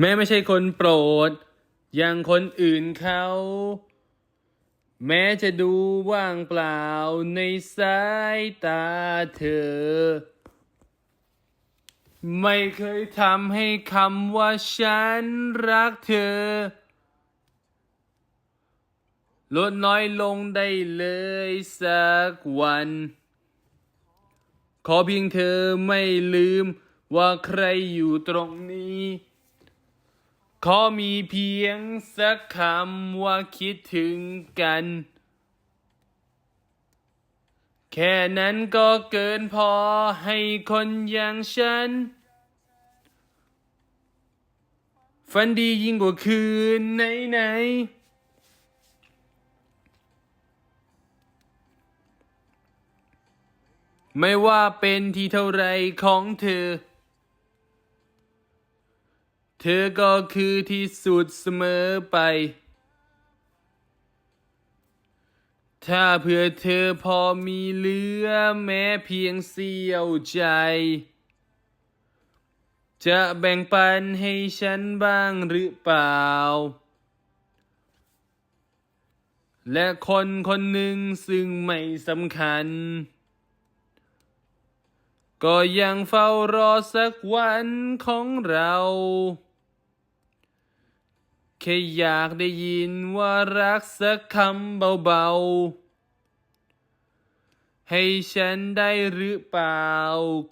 แม้ไม่ใช่คนโปรด อย่างคนอื่นเขา แม้จะดูว่างเปล่าในสายตาเธอ ไม่เคยทำให้คำว่าฉันรักเธอ ลดน้อยลงได้เลยสักวัน ขอเพียงเธอไม่ลืมว่าใครอยู่ตรงนี้ ขอมีเพียงสักคำว่าคิดถึงกัน แค่นั้นก็เกินพอให้คนอย่างฉัน ฝันดียิ่งกว่าคืนไหนไหนๆไม่ว่าเป็นที่เท่าไรของเธอ เธอก็คือที่สุดเสมอไป ถ้าเพื่อเธอพอมีเหลือแม้เพียงเสี้ยวใจ จะแบ่งปันให้ฉันบ้างหรือเปล่า และคนคนหนึ่งซึ่งไม่สำคัญก็ยังเฝ้ารอสักวันของเรา แค่อยากได้ยินว่ารักสักคำเบาๆ ให้ฉันได้หรือเปล่า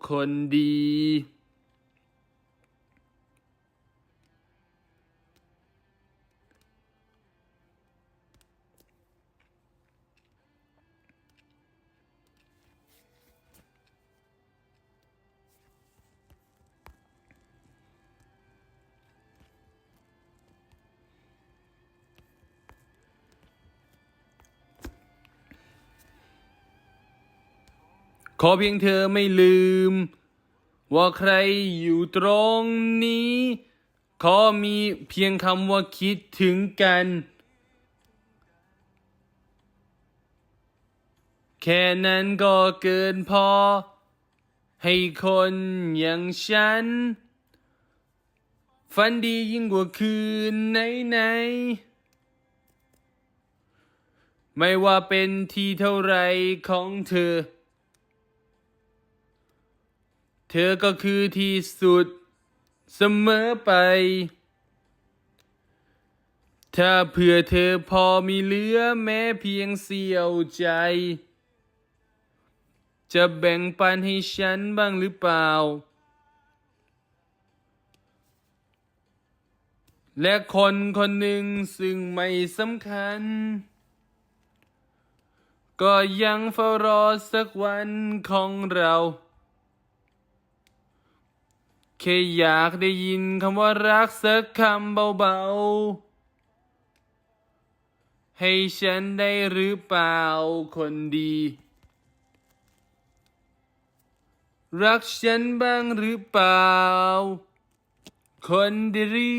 คนดี ขอเพียงเธอไม่ลืม ว่าใครอยู่ตรงนี้ ขอมีเพียงคำว่าคิดถึงกัน แค่นั้นก็เกินพอ ให้คนอย่างฉัน ฝันดียิ่งกว่าคืนไหนไหนๆไม่ว่าเป็นที่เท่าไรของเธอ เธอก็คือที่สุดเสมอไป ถ้าเผื่อเธอพอมีเหลือแม้เพียงเสี้ยวใจ จะแบ่งปันให้ฉันบ้างหรือเปล่า และคนคนหนึ่งซึ่งไม่สำคัญ ก็ยังเฝ้ารอสักวันของเรา แค่อยากได้ยินคำว่ารักสักคำเบาๆ ให้ฉันได้หรือเปล่าคนดี รักฉันบ้างหรือเปล่า คนดี